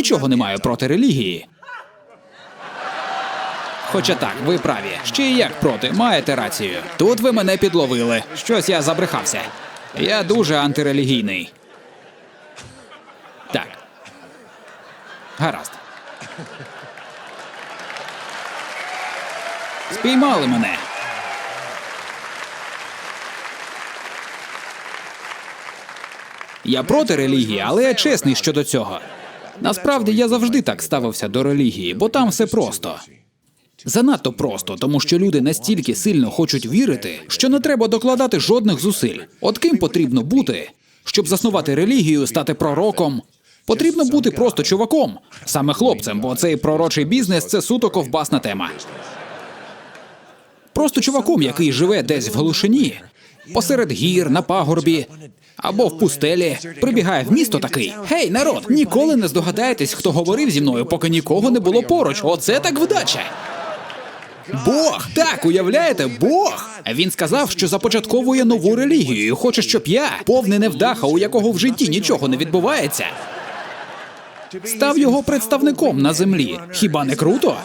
нічого не маю проти релігії. Хоча так, ви праві. Ще й як проти, маєте рацію. Тут ви мене підловили. Щось я забрехався. Я дуже антирелігійний. Так. Гаразд. Спіймали мене. Я проти релігії, але я чесний щодо цього. Насправді я завжди так ставився до релігії, бо там все просто. Занадто просто, тому що люди настільки сильно хочуть вірити, що не треба докладати жодних зусиль. От ким потрібно бути, щоб заснувати релігію, стати пророком. Потрібно бути просто чуваком, саме хлопцем, бо цей пророчий бізнес це суто ковбасна тема. Просто чуваком, який живе десь в глушині, посеред гір, на пагорбі або в пустелі, прибігає в місто такий: Гей, народ, ніколи не здогадаєтесь, хто говорив зі мною, поки нікого не було поруч. Оце так вдача. Бог, так, уявляєте, Бог. Він сказав, що започатковує нову релігію і хоче, щоб я, повний невдаха, у якого в житті нічого не відбувається, став його представником на землі. Хіба не круто?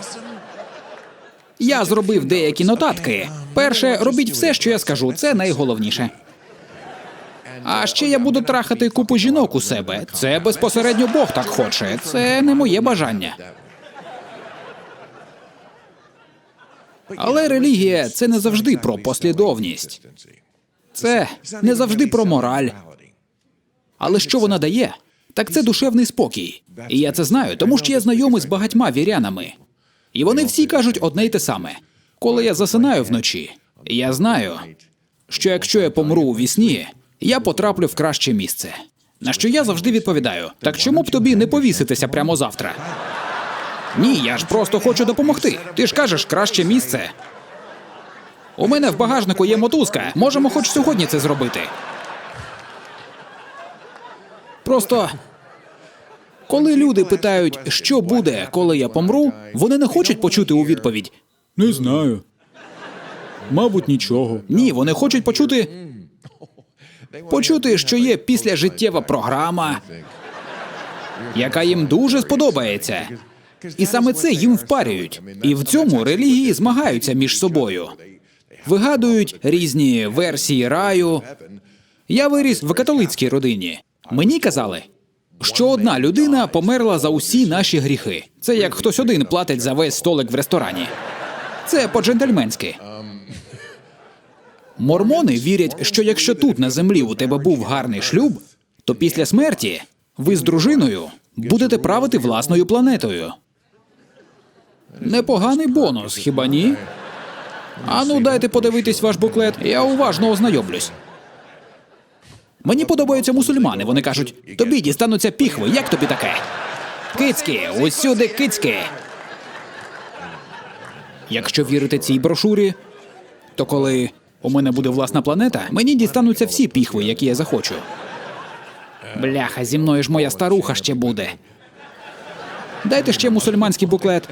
Я зробив деякі нотатки. Перше, робіть все, що я скажу, це найголовніше. А ще я буду трахати купу жінок у себе. Це безпосередньо Бог так хоче. Це не моє бажання. Але релігія це не завжди про послідовність. Це не завжди про мораль. Але що вона дає? Так це душевний спокій. І я це знаю, тому що я знайомий з багатьма вірянами. І вони всі кажуть одне й те саме. Коли я засинаю вночі, я знаю, що якщо я помру у вісні, я потраплю в краще місце. На що я завжди відповідаю: так чому б тобі не повіситися прямо завтра? Ні, я ж просто хочу допомогти. Ти ж кажеш краще місце. У мене в багажнику є мотузка. Можемо хоч сьогодні це зробити. Просто коли люди питають, що буде, коли я помру, вони не хочуть почути у відповідь. Не знаю. Мабуть, нічого. Ні, вони хочуть почути. Почути, що є післяжиттєва програма, яка їм дуже сподобається. І саме це їм впарюють. І в цьому релігії змагаються між собою. Вигадують різні версії раю. Я виріс в католицькій родині. Мені казали, що одна людина померла за усі наші гріхи. Це як хтось один платить за весь столик в ресторані. Це по-джентльменськи. Мормони вірять, що якщо тут на землі у тебе був гарний шлюб, то після смерті ви з дружиною будете правити власною планетою. Непоганий бонус, хіба ні? Ану, дайте подивитись ваш буклет, я уважно ознайомлюсь. Мені подобаються мусульмани. Вони кажуть, тобі дістануться піхви, як тобі таке? Кицьки, усюди кицьки. Якщо вірити цій брошурі, то коли у мене буде власна планета, мені дістануться всі піхви, які я захочу. Бляха, зі мною ж моя старуха ще буде. Дайте ще мусульманський буклет.